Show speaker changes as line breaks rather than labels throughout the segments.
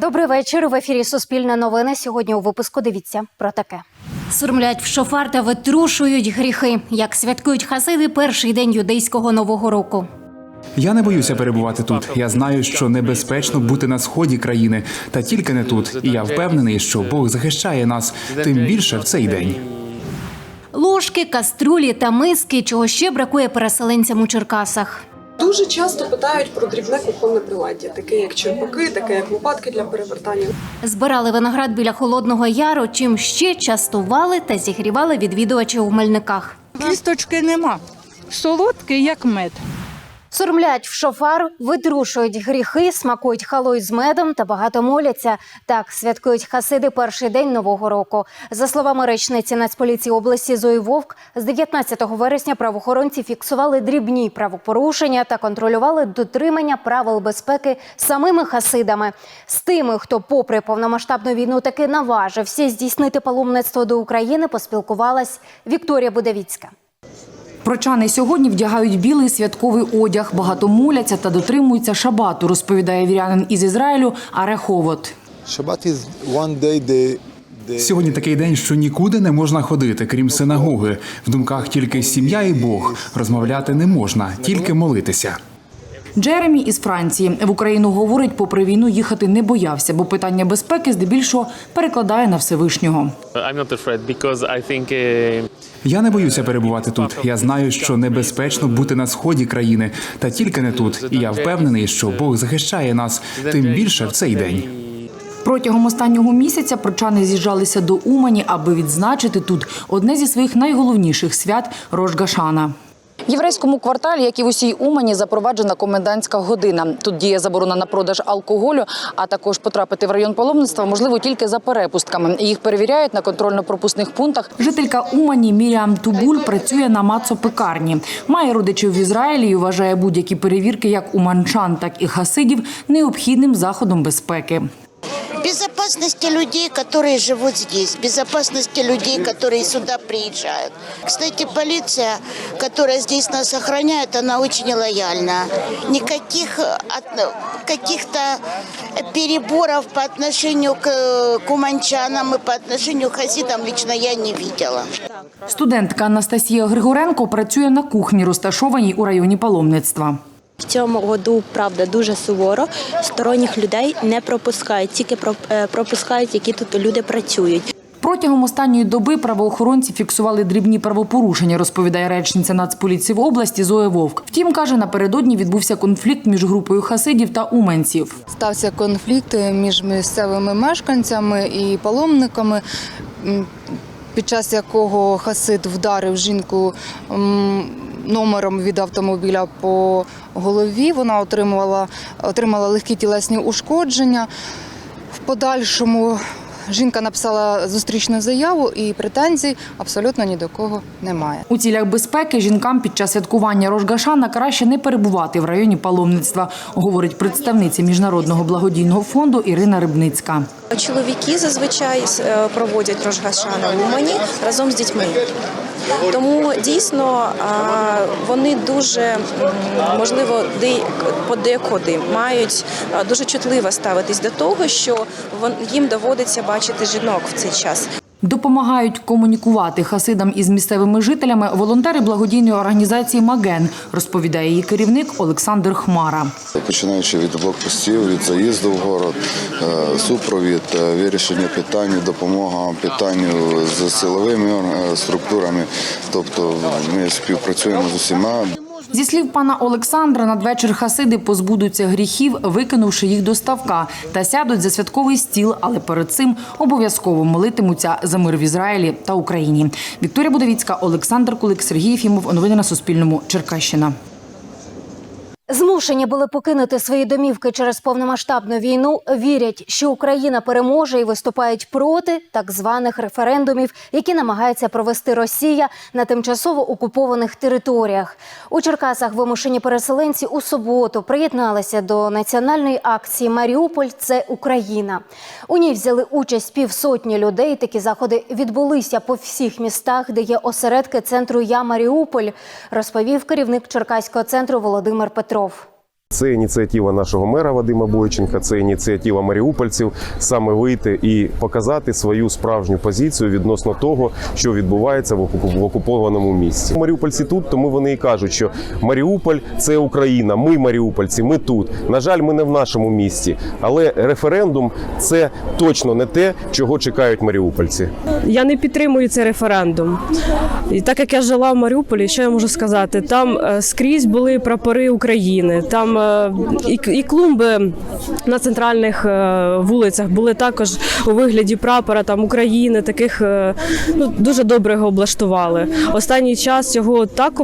Добрий вечір. В ефірі Суспільне новини. Сьогодні у випуску дивіться про таке. Сурмлять в шофар та витрушують гріхи. Як святкують хасиди перший день юдейського нового року.
Я не боюся перебувати тут. Я знаю, що небезпечно бути на сході країни, та тільки не тут. І я впевнений, що Бог захищає нас тим більше в цей день.
Ложки, каструлі та миски, чого ще бракує переселенцям у Черкасах.
Дуже часто питають про дрібне кухонне приладдя, таке як черпаки, таке як лопатки для перевертання.
Збирали виноград біля холодного яру, чим ще частували та зігрівали відвідувачів у Мельниках.
Кісточки нема. Солодкий, як мед.
Сурмлять в шофар, видрушують гріхи, смакують халой з медом та багато моляться. Так святкують хасиди перший день нового року. За словами речниці Нацполіції області Зої Вовк, з 19 вересня правоохоронці фіксували дрібні правопорушення та контролювали дотримання правил безпеки самими хасидами. З тими, хто, попри повномасштабну війну, таки наважився здійснити паломництво до України, поспілкувалась Вікторія Будавіцька.
Прочани сьогодні вдягають білий святковий одяг, багато моляться та дотримуються шабату, розповідає вірянин із Ізраїлю Ареховот.
The
Сьогодні такий день, що нікуди не можна ходити, крім синагоги. В думках тільки сім'я і Бог. Розмовляти не можна, тільки молитися.
Джеремі із Франції в Україну говорить, попри війну їхати не боявся, бо питання безпеки здебільшого перекладає на Всевишнього.
Uh,
Я не боюся перебувати тут. Я знаю, що небезпечно бути на сході країни, та тільки не тут. І я впевнений, що Бог захищає нас тим більше в цей день.
Протягом останнього місяця прочани з'їжджалися до Умані, аби відзначити тут одне зі своїх найголовніших свят Рожгашана. Єврейському кварталі, як і в усій Умані, запроваджена комендантська година. Тут діє заборона на продаж алкоголю, а також потрапити в район паломництва можливо тільки за перепустками. Їх перевіряють на контрольно-пропускних пунктах. Жителька Умані Міріам Тубуль працює на мацо-пекарні. Має родичів в Ізраїлі і вважає будь-які перевірки як уманчан, так і хасидів необхідним заходом безпеки
безопасности людей, которые живут здесь, безопасности людей, которые сюда приезжают. Кстати, полиция, которая здесь нас охраняет, она очень лояльна. Никаких э, от- каких-то переборов по отношению к, э, к уманчанам и по отношению к хасидам лично я не видела.
Студентка Анастасія Григоренко працює на кухні, розташованій у районі паломництва.
В цьому году правда дуже суворо. Сторонніх людей не пропускають, тільки про- е, пропускають, які тут люди працюють.
Протягом останньої доби правоохоронці фіксували дрібні правопорушення, розповідає речниця Нацполіції в області Зоя Вовк. Втім, каже, напередодні відбувся конфлікт між групою хасидів та уменців.
стався конфлікт між місцевими мешканцями і паломниками, під час якого Хасид вдарив жінку номером від автомобіля по голові. Вона отримала, отримала легкі тілесні ушкодження. В подальшому жінка написала зустрічну заяву і претензій абсолютно ні до кого немає.
У цілях безпеки жінкам під час святкування Рожгашана краще не перебувати в районі паломництва, говорить представниця міжнародного благодійного фонду Ірина Рибницька.
Чоловіки зазвичай е, проводять Рожгашана в Умані разом з дітьми. Тому дійсно вони дуже можливо де- подекуди мають дуже чутливо ставитись до того, що їм доводиться бачити жінок в цей час.
Допомагають комунікувати хасидам із місцевими жителями волонтери благодійної організації Маген, розповідає її керівник Олександр Хмара.
починаючи від блокпостів, від заїзду в город, е, супровід, е, вирішення питань, допомога питанню з силовими е, структурами. Тобто ми співпрацюємо з усіма.
Зі слів пана Олександра, надвечір хасиди позбудуться гріхів, викинувши їх до ставка, та сядуть за святковий стіл, але перед цим обов'язково молитимуться за мир в Ізраїлі та Україні. Вікторія Будовіцька, Олександр Кулик, Сергій Фімов. Новини на Суспільному. Черкащина.
Змушені були покинути свої домівки через повномасштабну війну. Вірять, що Україна переможе і виступають проти так званих референдумів, які намагається провести Росія на тимчасово окупованих територіях. У Черкасах вимушені переселенці у суботу приєдналися до національної акції Маріуполь це Україна. У ній взяли участь півсотні людей. Такі заходи відбулися по всіх містах, де є осередки центру Я Маріуполь, розповів керівник Черкаського центру Володимир Петров.
Це ініціатива нашого мера Вадима Бойченка, це ініціатива маріупольців саме вийти і показати свою справжню позицію відносно того, що відбувається в окупованому місці. Маріупольці тут, тому вони і кажуть, що Маріуполь це Україна. Ми маріупольці, ми тут. На жаль, ми не в нашому місті, але референдум це точно не те, чого чекають маріупольці.
Я не підтримую цей референдум. І так як я жила в Маріуполі, що я можу сказати? Там е, скрізь були прапори України, там е, і, і клумби на центральних е, вулицях були також у вигляді прапора там України. Таких ну дуже добре його облаштували. Останній час його так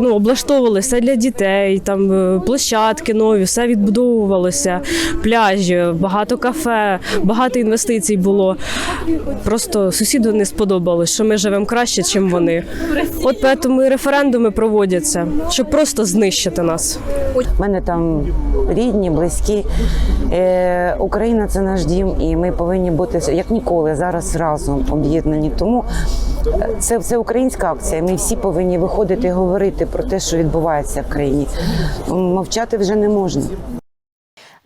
ну, облаштовували все для дітей, там площадки нові, все відбудовувалося, пляжі, багато кафе, багато інвестицій було. Просто сусіду не сподобалось, що ми живемо краще, ніж вони. От тому і референдуми проводяться, щоб просто знищити нас.
У мене там рідні, близькі. Е, Україна це наш дім, і ми повинні бути як ніколи зараз разом об'єднані. Тому е, це, це українська акція. Ми всі повинні виходити і говорити про те, що відбувається в країні. Мовчати вже не можна.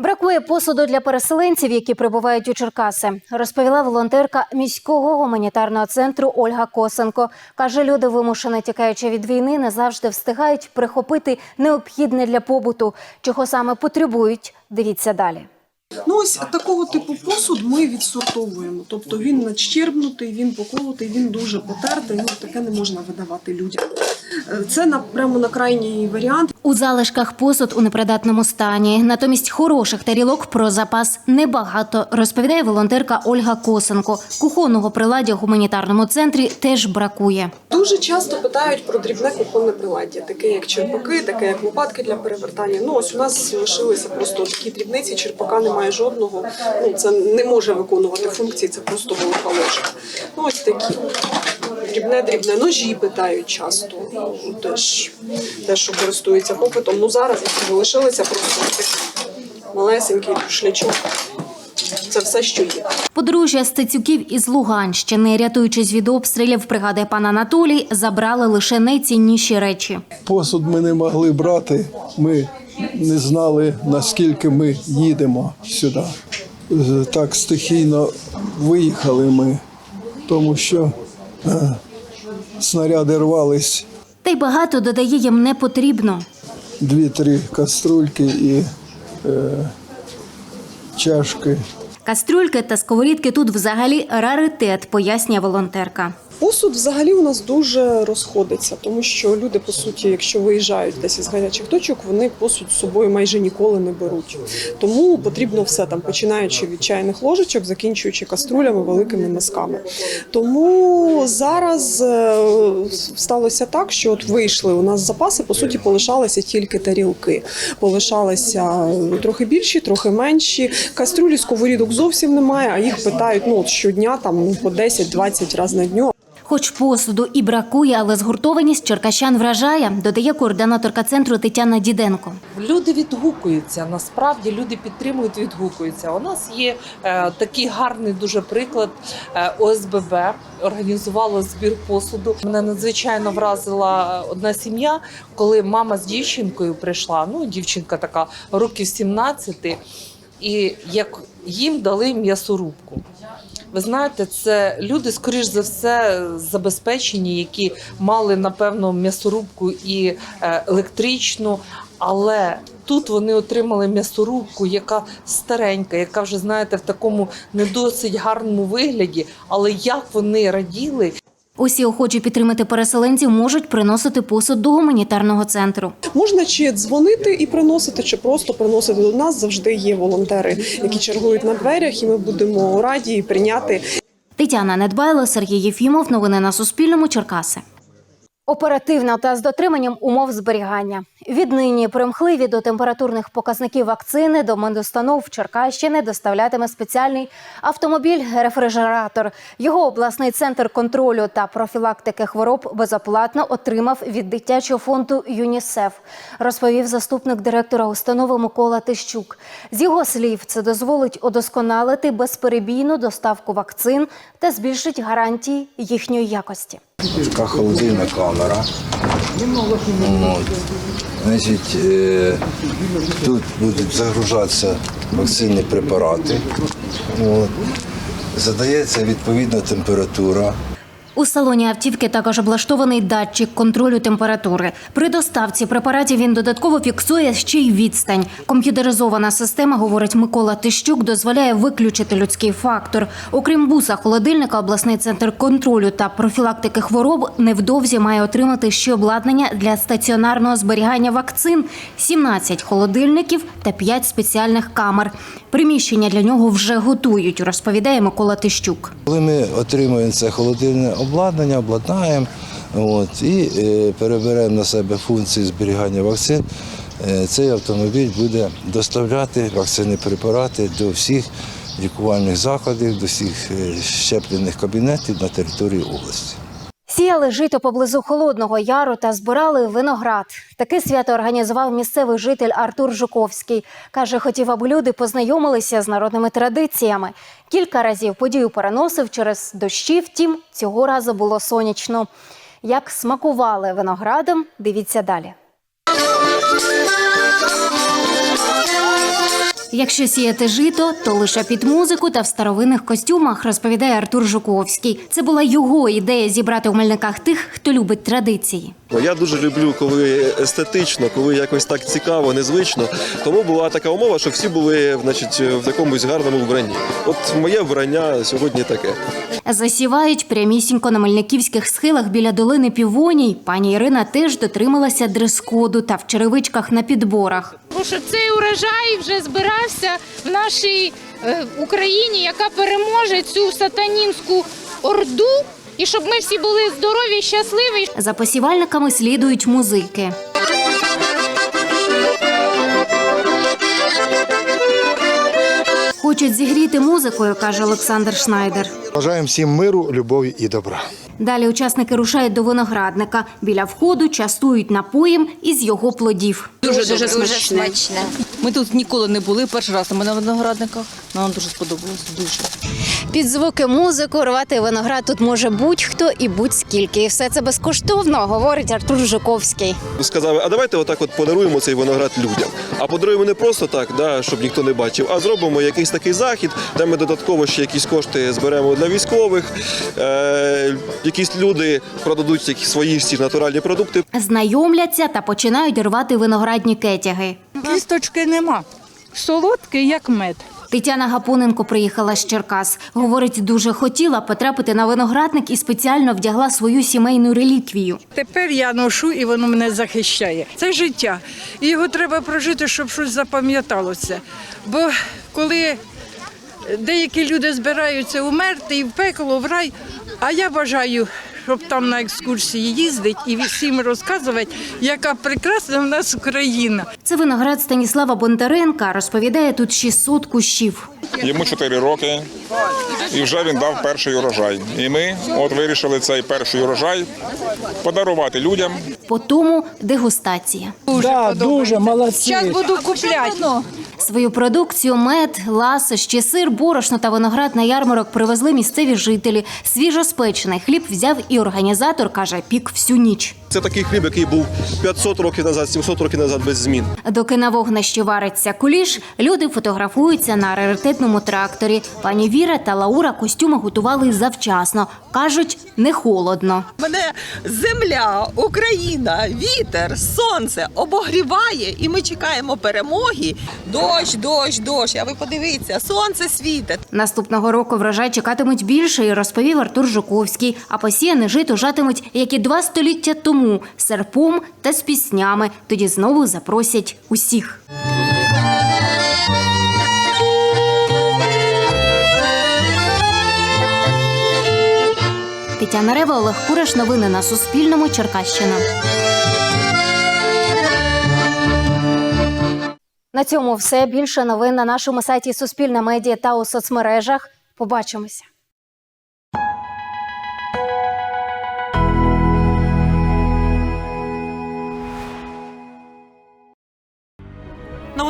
Бракує посуду для переселенців, які прибувають у Черкаси, розповіла волонтерка міського гуманітарного центру Ольга Косенко. Каже, люди, вимушено тікаючи від війни, не завжди встигають прихопити необхідне для побуту. Чого саме потребують? Дивіться далі.
Ну ось такого типу посуд ми відсортовуємо. Тобто він надщербнутий, він поколотий, він дуже потертий. Ну таке не можна видавати людям. Це на прямо на крайній варіант.
У залишках посуд у непридатному стані. Натомість хороших тарілок про запас небагато, розповідає волонтерка Ольга Косенко. Кухонного приладдя в гуманітарному центрі теж бракує.
Дуже часто питають про дрібне кухонне приладдя, таке як черпаки, таке як лопатки для перевертання. Ну ось у нас лишилися просто такі дрібниці. Черпака немає жодного. Ну це не може виконувати функції. Це просто велика ложка. Ну ось такі. Дрібне, дрібне ножі питають часто. Ну, теж те, що користується попитом. Ну зараз залишилися просто малесенький шлячок. Це все, що є.
Подружжя Стецюків із Луганщини, рятуючись від обстрілів, пригадує пан Анатолій, забрали лише найцінніші речі.
Посуд ми не могли брати. Ми не знали, наскільки ми їдемо сюди. Так стихійно виїхали ми, тому що е, снаряди рвались
Та й багато додає їм не потрібно.
дві-три каструльки і е, чашки.
Кастрюльки та сковорідки тут взагалі раритет, пояснює волонтерка.
Посуд взагалі у нас дуже розходиться, тому що люди, по суті, якщо виїжджають десь із гарячих точок, вони посуд з собою майже ніколи не беруть. Тому потрібно все там, починаючи від чайних ложечок, закінчуючи каструлями, великими мисками. Тому зараз е, сталося так, що от вийшли у нас запаси, по суті, полишалися тільки тарілки. Полишалися е, трохи більші, трохи менші. Кастрюлі, сковорідок зовсім немає, а їх питають ну, от щодня там, по 10-20 разів на дню.
Хоч посуду і бракує, але згуртованість черкащан вражає, додає координаторка центру Тетяна Діденко.
Люди відгукуються. Насправді люди підтримують, відгукуються. У нас є е, такий гарний дуже приклад. Е, ОСББ організувало збір посуду. Мене надзвичайно вразила одна сім'я, коли мама з дівчинкою прийшла. Ну, дівчинка така років 17, і як їм дали м'ясорубку. Ви знаєте, це люди, скоріш за все, забезпечені, які мали напевно м'ясорубку і е, електричну. Але тут вони отримали м'ясорубку, яка старенька, яка вже знаєте в такому не досить гарному вигляді. Але як вони раділи,
Усі охочі підтримати переселенців можуть приносити посуд до гуманітарного центру.
Можна чи дзвонити і приносити, чи просто приносити до нас. Завжди є волонтери, які чергують на дверях, і ми будемо раді прийняти
Тетяна Недбайло, Сергій Єфімов. Новини на Суспільному. Черкаси. Оперативно та з дотриманням умов зберігання. Віднині примхливі до температурних показників вакцини до медустанов Черкащини доставлятиме спеціальний автомобіль-рефрижератор. Його обласний центр контролю та профілактики хвороб безоплатно отримав від дитячого фонду ЮНІСЕФ, розповів заступник директора установи Микола Тищук. З його слів, це дозволить удосконалити безперебійну доставку вакцин та збільшить гарантії їхньої якості.
Така холодильна камера. От. Значить, е, тут будуть загружатися вакцинні препарати. От. Задається відповідна температура.
У салоні автівки також облаштований датчик контролю температури. При доставці препаратів він додатково фіксує ще й відстань. Комп'ютеризована система, говорить Микола Тищук, дозволяє виключити людський фактор. Окрім буса холодильника, обласний центр контролю та профілактики хвороб невдовзі має отримати ще обладнання для стаціонарного зберігання вакцин, 17 холодильників та 5 спеціальних камер. Приміщення для нього вже готують, розповідає Микола Тищук.
Коли ми отримуємо це холодильне обладнання, обладнаємо от, і е, переберемо на себе функції зберігання вакцин, е, цей автомобіль буде доставляти вакцинні препарати до всіх лікувальних закладів, до всіх е, щеплених кабінетів на території області.
Сіяли жито поблизу Холодного Яру та збирали виноград. Таке свято організував місцевий житель Артур Жуковський. Каже, хотів, аби люди познайомилися з народними традиціями. Кілька разів подію переносив через дощі, втім, цього разу було сонячно. Як смакували виноградом, дивіться далі. Якщо сіяти жито, то лише під музику та в старовинних костюмах, розповідає Артур Жуковський. Це була його ідея зібрати у Мельниках тих, хто любить традиції.
Я дуже люблю, коли естетично, коли якось так цікаво, незвично. Тому була така умова, що всі були значить, в якомусь гарному вбранні. От моє вбрання сьогодні таке.
Засівають прямісінько на мельниківських схилах біля долини Півоній. Пані Ірина теж дотрималася дрес-коду та в черевичках на підборах.
Тому що цей урожай вже збирався в нашій е, Україні, яка переможе цю сатанінську орду, і щоб ми всі були здорові, щасливі.
За посівальниками слідують музики. Хочуть зігріти музикою, каже Олександр Шнайдер.
Бажаємо всім миру, любові і добра.
Далі учасники рушають до виноградника. Біля входу частують напоєм із його плодів.
Дуже дуже смачне. Ми тут ніколи не були. Перший раз ми на виноградниках. Нам дуже сподобалось. Дуже.
Під звуки музику рвати виноград тут може будь-хто і будь-скільки. І все це безкоштовно, говорить Артур Жуковський.
Сказали, а давайте отак от подаруємо цей виноград людям. А подаруємо не просто так, да, щоб ніхто не бачив, а зробимо якийсь такий захід, де ми додатково ще якісь кошти зберемо для військових. Е, якісь люди продадуть якісь свої всі натуральні продукти.
Знайомляться та починають рвати виноградні кетяги.
Кісточки нема. Солодкий, як мед.
Тетяна Гапоненко приїхала з Черкас. Говорить, дуже хотіла потрапити на виноградник і спеціально вдягла свою сімейну реліквію.
Тепер я ношу і воно мене захищає. Це життя. І його треба прожити, щоб щось запам'яталося. Бо коли деякі люди збираються умерти і в пекло, в рай, а я бажаю, щоб там на екскурсії їздить і всім розказувати, яка прекрасна в нас Україна.
Це виноград Станіслава Бондаренка. Розповідає, тут 600 кущів.
Йому 4 роки, і вже він дав перший урожай. І ми от вирішили цей перший урожай подарувати людям.
По тому дегустація.
Да, дуже молодці. Зараз буду купляти.
Свою продукцію, мед, ласощі, сир, борошно та виноград на ярмарок привезли місцеві жителі. Свіжоспечений хліб взяв і організатор, каже, пік всю ніч.
Це такий хліб, який був 500 років назад, 700 років назад без змін.
Доки на вогнищі вариться куліш, люди фотографуються на раритетному тракторі. Пані Віра та Лаура костюми готували завчасно. Кажуть, не холодно.
Мене земля, Україна, вітер, сонце обогріває, і ми чекаємо перемоги. Дощ, дощ, дощ. А ви подивіться, сонце світить.
Наступного року врожай чекатимуть більше, і розповів Артур Жуковський. А посіяне жито жатимуть, як і два століття тому, серпом та з піснями. Тоді знову запросять усіх. Тетяна Рева, Олег Кураш. Новини на Суспільному. Черкащина. На цьому все. Більше новин на нашому сайті Суспільна медіа та у соцмережах. Побачимося.